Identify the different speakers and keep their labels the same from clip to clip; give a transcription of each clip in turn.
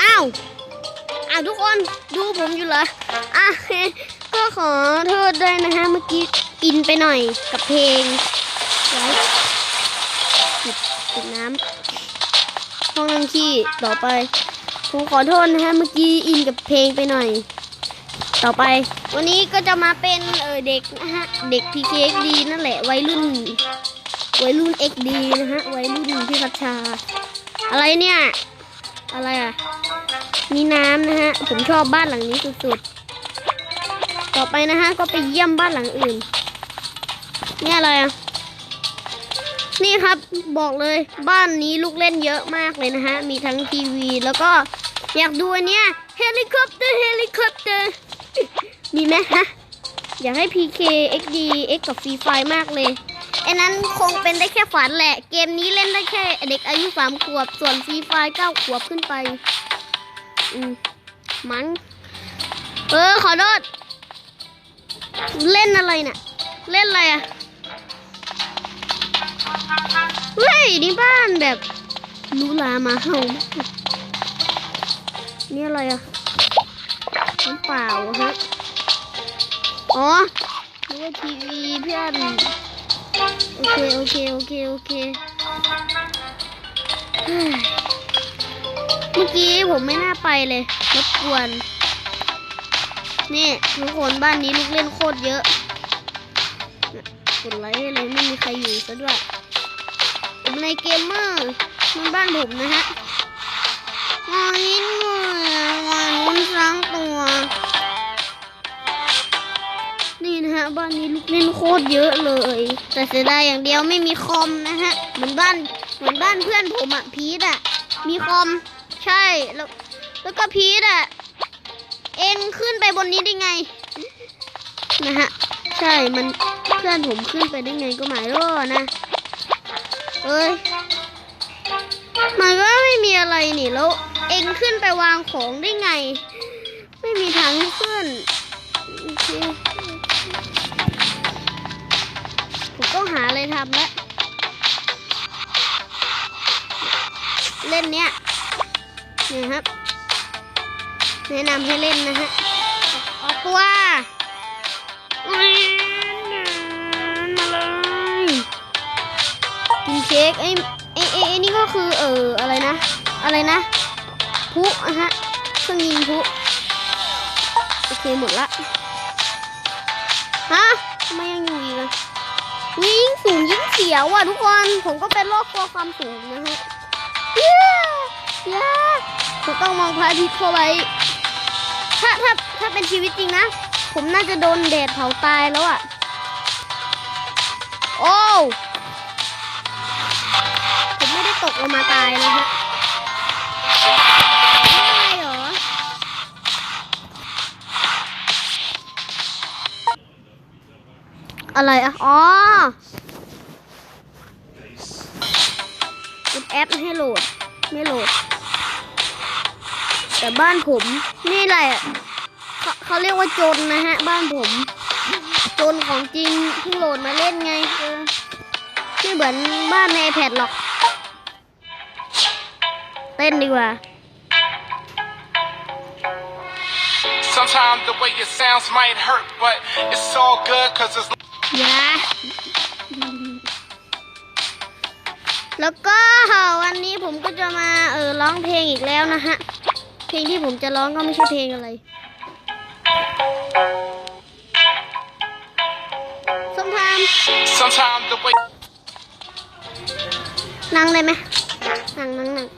Speaker 1: อ้าวอ้าวทุกคนดูผมอยู่เหรออะก็ขอโทษด้วยนะฮะเมื่อกี้อินไปหน่อยกับเพลงปิดปิดน้ำห้องนั่งขี้ต่อไปผมขอโทษนะฮะเมื่อกี้อินกับเพลงไปหน่อย ต่อไป วันนี้ก็จะมาเป็นเออเด็กนะฮะ เด็ก PKXD นั่นแหละ วัยรุ่น วัยรุ่น XD นะฮะ วัยรุ่นพี่พัชชา อะไรเนี่ย อะไรอะ มีน้ำนะฮะ ผมชอบบ้านหลังนี้สุดๆ ต่อไปนะฮะ ก็ไปเยี่ยมบ้านหลังอื่น นี่อะไรอะ นี่ครับ บอกเลย บ้านนี้ลูกเล่นเยอะมากเลยนะฮะ มีทั้งทีวี แล้วก็อยากดูอันเนี้ยเฮลิคอปเตอร์ เฮลิคอปเตอร์ มีไหมฮะ อยากให้ PK XD X กับ Free Fire มากเลยไอ้นั้นคงเป็นได้แค่ฝันแหละ เกมนี้เล่นได้แค่เด็กอายุสามขวบ ส่วน Free Fire เก้าขวบขึ้นไป อืมมั้งเออ ขอโทษ เล่นอะไรเนี่ย เล่นอะไรอะเฮ้ยนี่บ้านแบบหรูหรามาเห่านี่อะไรอะน้ำเปล่าฮะ อ๋อดูว่าทีวีเพื่อนโอเคโอเคโอเคโอเคเมื่อกี้ผมไม่น่าไปเลยรบกวนนี่ทุกคนบ้านนี้ลูกเล่นโคตรเยอะกดไลค์เลยไม่มีใครอยู่ซะด้วยผมในเกมเมอร์มันบ้านผมนะฮะงอนิดหน่อ ฮะ บ้านนี้ลูกเล่นโคตรเยอะเลย แต่เสียดายอย่างเดียวไม่มีคอมนะฮะ เหมือนบ้านเหมือนบ้านเพื่อนผมอะพีทอะมีคอม ใช่แล้วแล้วก็พีทอะเองขึ้นไปบนนี้ได้ไง นะฮะ ใช่มันเพื่อนผมขึ้นไปได้ไงก็หมายรอนะเอ้ยมันก็ไม่มีอะไรนี่แล้ว เองขึ้นไปวางของได้ไง ไม่มีทางขึ้นโอเค ต้องหาอะไรทำแล้วเล่นเนี้ยนี่ครับ แนะนำให้เล่นนะฮะออกตัวมาเลยกินเค้กไอ้ไอ้ไอ้นี่ก็คือเอออะไรนะ อะไรนะพุอะฮะเครื่องยิงพุโอเคหมดละฮะทำไมยังอยู่อีกอะ ยิ่งสูงยิ่งเสียวอะทุกคน ผมก็เป็นโรคกลัวความสูงนะฮะเย้เย้ผมต้องมองพระอาทิตย์เข้าไว้ ถ้าถ้าถ้าเป็นชีวิตจริงนะ ผมน่าจะโดนแดดเผาตายแล้วอะ โอ้ผมไม่ได้ตกลงมาตายนะฮะ อะไรอะ อ๋อกดแอปให้โหลด ไม่โหลด แต่บ้านผม นี่แหละเขาเขาเรียกว่าจนนะฮะ บ้านผม จนของจริงเพิ่งโหลดมาเล่นไงเออไม่เหมือนบ้านในแพดหรอก เต้นดีกว่า
Speaker 2: Sometimes the way it sounds might hurt, but it's all good cause it's
Speaker 1: อย่าแล้วก็วันนี้ผมก็จะมาเออร้องเพลงอีกแล้วนะฮะ เพลงที่ผมจะร้องก็ไม่ใช่เพลงอะไร sometimes
Speaker 2: sometimes the way
Speaker 1: นั่งได้ไหมนั่งนั่งนั่ง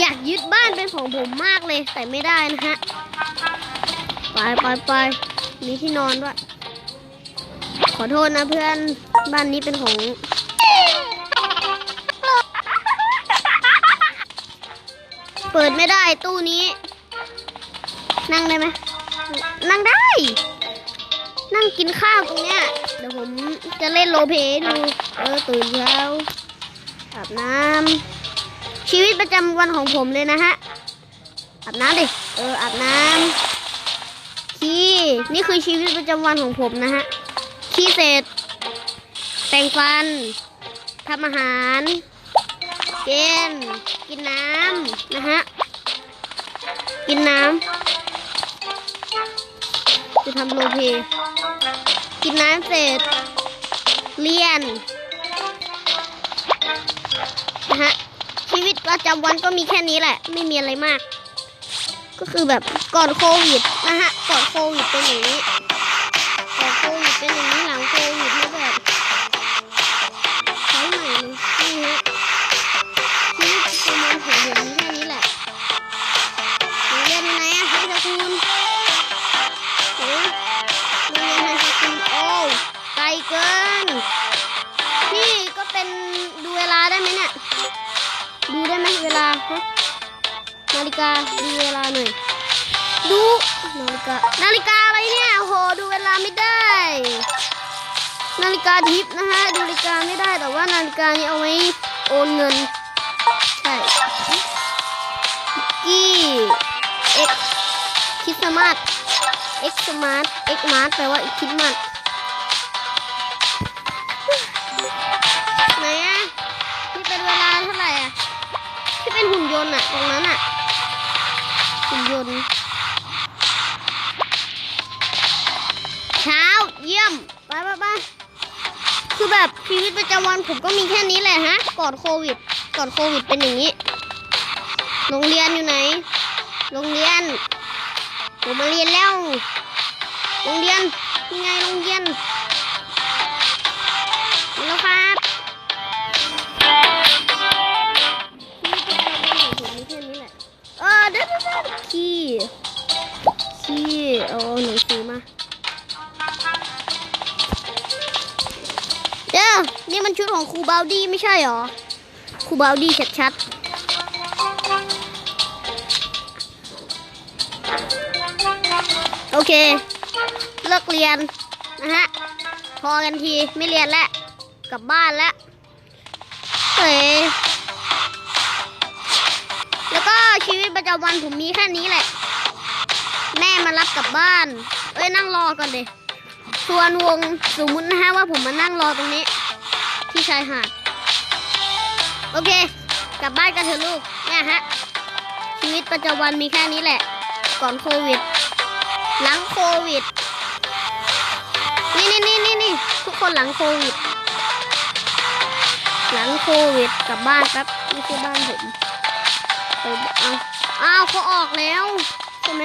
Speaker 1: อยากยึดบ้านเป็นของผมมากเลยแต่ไม่ได้นะฮะ ไปไปไปมีที่นอนด้วย ขอโทษนะเพื่อนบ้านนี้เป็นของเปิดไม่ได้ตู้นี้ นั่งได้ไหมนั่งได้ นั่งกินข้าวตรงเนี้ยเดี๋ยวผมจะเล่นโรลเพดูเออตื่นเช้าอาบน้ำชีวิตประจำวันของผมเลยนะฮะอาบน้ำดิเอออาบน้ำขี้นี่คือชีวิตประจำวันของผมนะฮะ ขี้เสร็จ แปรงฟันทำอาหารเกินกินน้ำนะฮะ กินน้ำจะทำโรลเพลกินน้ำเสร็จ เรียนนะฮะ ชีวิตประจำวันก็มีแค่นี้แหละ ไม่มีอะไรมาก ก็คือแบบก่อนโควิดนะฮะ ก่อนโควิดเป็นอย่างนี้ ก่อนโควิดเป็นอย่างนี้ ฬิกาทิปนะฮะ ดูนาฬิกาไม่ได้แต่ว่านาฬิกานี้เอาไว้โอนเงิน ใช่กี้เอ็กคริสต์มาสเอ็กซ์มาร์ทเอ็กมาร์ทแปลว่าคริสต์มาสไหนอะนี่เป็นเวลาเท่าไหร่อะที่เป็นหุ่นยนต์อะตรงนั้นอะหุ่นยนต์เช้าเยี่ยม คือแบบชีวิตประจำวันผมก็มีแค่นี้แหละฮะก่อนโควิดก่อนโควิดเป็นอย่างนี้ โรงเรียนอยู่ไหน โรงเรียน ผมมาเรียนแล้ว โรงเรียนยังไงโรงเรียนมาแล้วครับชีวิตประจำวันของผมมีแค่นี้แหละเออเดี๋ยวเดี๋ยวเดี๋ยวขี้ขี้เอาหนังสือมา นี่มันชุดของครูบาวดี้ไม่ใช่หรอครูบาวดี้ชัดๆ โอเค เลิกเรียนนะฮะ พอกันทีไม่เรียนแล้วกลับบ้านแล้วเฮ้ยแล้วก็ชีวิตประจำวันผมมีแค่นี้แหละ แม่มารับกลับบ้าน เอ้ยนั่งรอก่อนเลย ส่วนวงสมมุตินะฮะว่าผมมานั่งรอตรงนี้ ที่ชายหาด โอเค กลับบ้านกันเถอะลูกเนี่ยฮะ ชีวิตประจำวันมีแค่นี้แหละ ก่อนโควิด หลังโควิด นี่นี่นี่นี่นี่ทุกคนหลังโควิด หลังโควิดกลับบ้านแป๊บนี่คือบ้านผมไปเอาอ้าวเขาออกแล้ว ใช่ไหม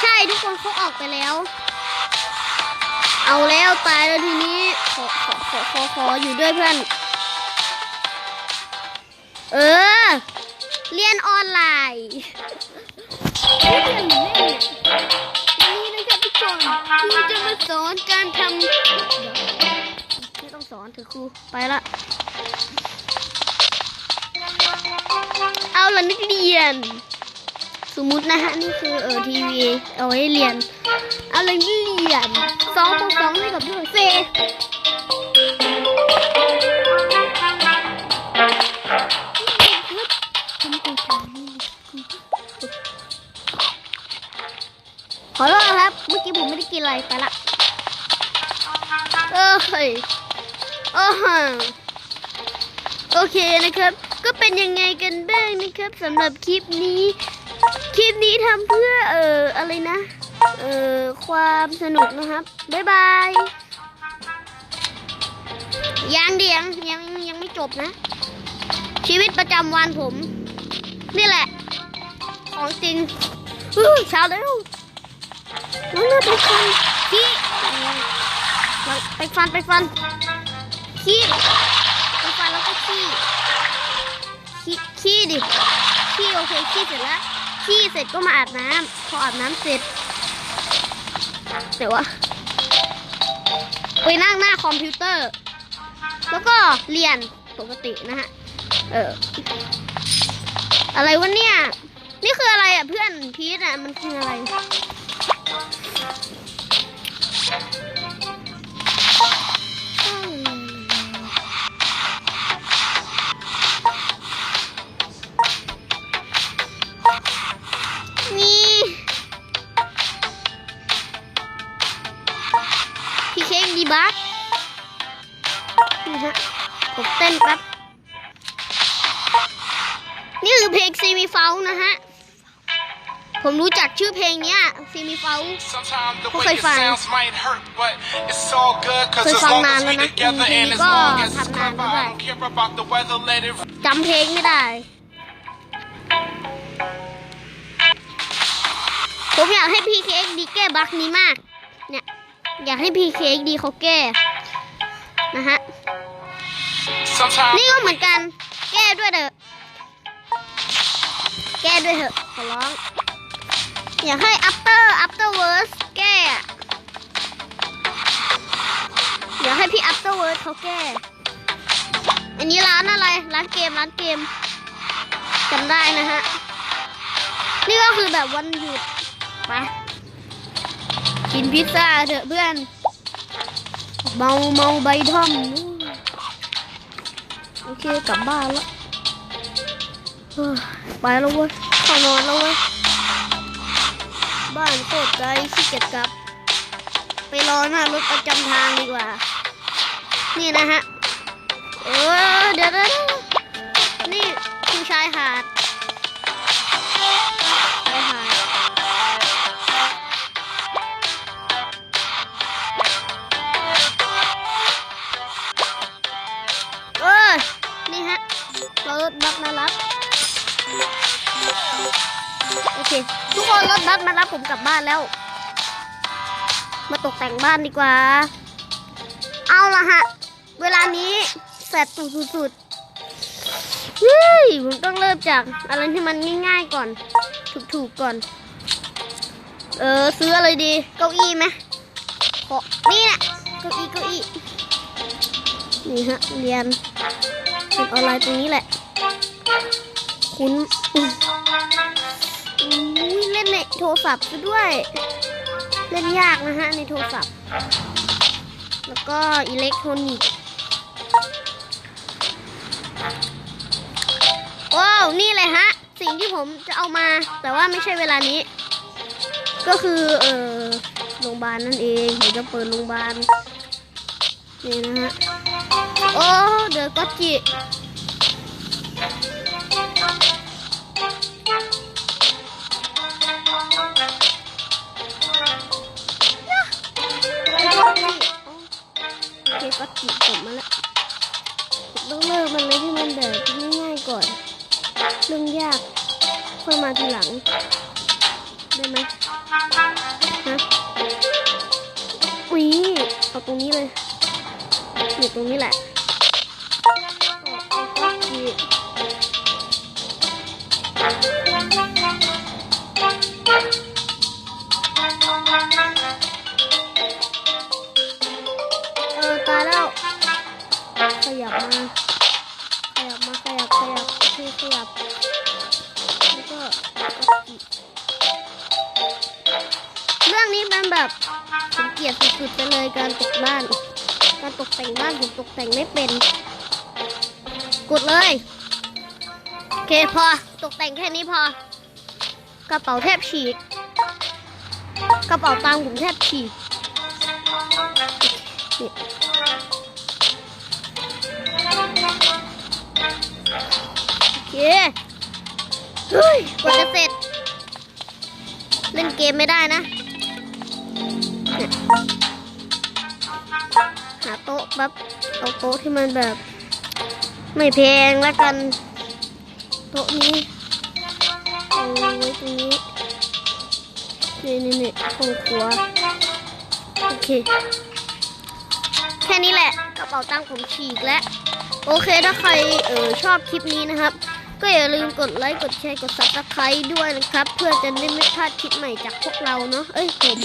Speaker 1: ใช่ทุกคนเขาออกไปแล้ว เอาแล้วตายแล้วทีนี้ขอขอขอขอขออยู่ด้วยเพื่อน เออ เรียนออนไลน์เรียนเล่นเนี่ยวันนี้นะครับทุกคนครูจะมาสอนการทำเดี๋ยวไม่ต้องสอนเถอะครูไปละเอาละนักเรียน สมมุตินะฮะ นี่คือเออทีวีเอาไว้เรียน เอาเลยเรียน สองบวกสองให้กับด้วยเฟขอโทษนะครับ เมื่อกี้ผมไม่ได้กินอะไรไปละเอ้ยโอ้ฮะโอเคนะครับ ก็เป็นยังไงกันบ้างนะครับสำหรับคลิปนี้ คลิปนี้ทำเพื่อเอ่ออะไรนะ เอ่อความสนุกนะครับ บ๊ายบาย ยังเดียงยังยังไม่จบนะ ชีวิตประจำวันผม นี่แหละ ของจริงเช้าแล้วน้องเลือดไปฟันขี้ไปฟันไปฟันขี้ไปฟันแล้วก็ขี้ขี้ขี้ดิขี้โอเคขี้เสร็จแล้วขี้เสร็จก็มาอาบน้ำพออาบน้ำเสร็จ เดี๋ยววะไปนั่งหน้าคอมพิวเตอร์ แล้วก็เรียนปกตินะฮะ เออ อะไรวะเนี่ย นี่คืออะไรอะเพื่อนพีทอะ มันคืออะไร ซี่บัสนี่ฮะผมเต้นครับ นี่คือเพลงซีมีเฟลนะฮะ ผมรู้จักชื่อเพลงเนี้ยซีมีเฟลผ
Speaker 2: ม
Speaker 1: เคย
Speaker 2: ฟัง
Speaker 1: เค
Speaker 2: ย
Speaker 1: ฟั
Speaker 2: งนานแล้
Speaker 1: วนะก็
Speaker 2: ทำนานแล้วย
Speaker 1: จำเพลงไม่ได้ผมอยากให้พี่เค้กดีแก้บักนี้มาก อยากให้พี่เค้กดีเขาแก้นะฮะ
Speaker 2: Sometimes
Speaker 1: นี่ก็เหมือนกัน แก้ด้วยเถอะ แก้ด้วยเถอะ ขอร้อง อยากให้ after after verse แก้อะอยากให้พี่ after verse เขาแก้ อันนี้ร้านอะไร ร้านเกม ร้านเกมจำได้นะฮะ นี่ก็คือแบบวันหยุดไป กินพิซซ่าเถอะเพื่อน เมาเมาใบท่อม โอเค กลับบ้านแล้วไปแล้วเว้ยเข้านอนแล้วเว้ย บ้านโคตรไกลขี้เกียจกลับ ไปรอหน้ารถประจำทางดีกว่า นี่นะฮะ เออ เดี๋ยวนะ ผมกลับบ้านแล้ว มาตกแต่งบ้านดีกว่า เอาละฮะ เวลานี้แสบสุดๆเฮ้ยผมต้องเริ่มจากอะไรที่มันง่ายๆก่อน ถูกๆก่อน เออซื้ออะไรดี เก้าอี้ไหมขอนี่แหละเก้าอี้เก้าอี้นี่ฮะเรียนเรียนออนไลน์ตรงนี้แหละ คุณ อุ๊ยเล่นในโทรศัพท์ซะด้วย เล่นยากนะฮะในโทรศัพท์ แล้วก็อิเล็กทรอนิกส์ว้าวนี่เลยฮะ สิ่งที่ผมจะเอามา แต่ว่าไม่ใช่เวลานี้ ก็คือเออโรงพยาบาลนั่นเองเดี๋ยวจะเปิดโรงพยาบาลนี่นะฮะ โอ้ เดี๋ยวก็จิ ก็จิผมมาแล้วต้องเริ่มมันเลยที่มันแบบง่ายๆก่อนเรื่องยากค่อยมาทีหลัง ได้ไหมฮะอุ้ยเอาตรงนี้เลยอยู่ตรงนี้แหละเอาก็จิ เออตาแล้ว ขยับมา ขยับมา ขยับ ขยับคือขยับ แล้วก็ก็เรื่องนี้เป็นแบบผมเกลียดสุดๆไปเลยการตกบ้าน การตกแต่งบ้านผมตกแต่งไม่เป็น กดเลยโอเคพอ ตกแต่งแค่นี้พอ กระเป๋าแทบฉีก กระเป๋าตังค์ผมแทบฉีกนี่ เคเฮ้ยกว่าจะเสร็จ เล่นเกมไม่ได้นะ หาโต๊ะแบบเอาโต๊ะที่มันแบบ ไม่แพงแล้วกัน โต๊ะนี้เอาไว้ตรงนี้นี่นี่นี่ห้องครัวโอเค แค่นี้แหละกระเป๋าตังค์ผมฉีกแล้ว โอเคถ้าใครเออชอบคลิปนี้นะครับ ก็อย่าลืมกดไลค์ กดแชร์ กด subscribe ด้วยนะครับ เพื่อจะได้ไม่พลาดคลิปใหม่จากพวกเราเนาะ เอ้ยผม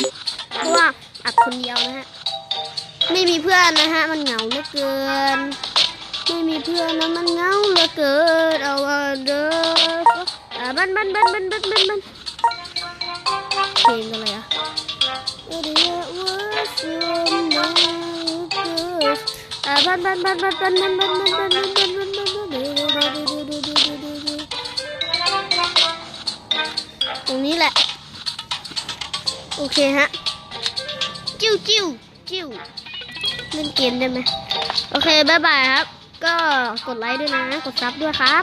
Speaker 1: เพราะว่าอัดคนเดียวนะฮะ ไม่มีเพื่อนนะฮะ มันเหงาเหลือเกิน ไม่มีเพื่อนนะมันเหงาเหลือเกิน เอาว่าเด้ออ่าบันบันบันบันบันบันบันเพลงอะไรอะอ่าบันบันบันบันบันบันบันบันบัน รงนี้แหละ โอเคฮะ จิ้วจิ้วจิ้วเล่นเกมได้ไหม โอเคบายบายครับ ก็กดไลค์ด้วยนะ กดซับด้วยครับ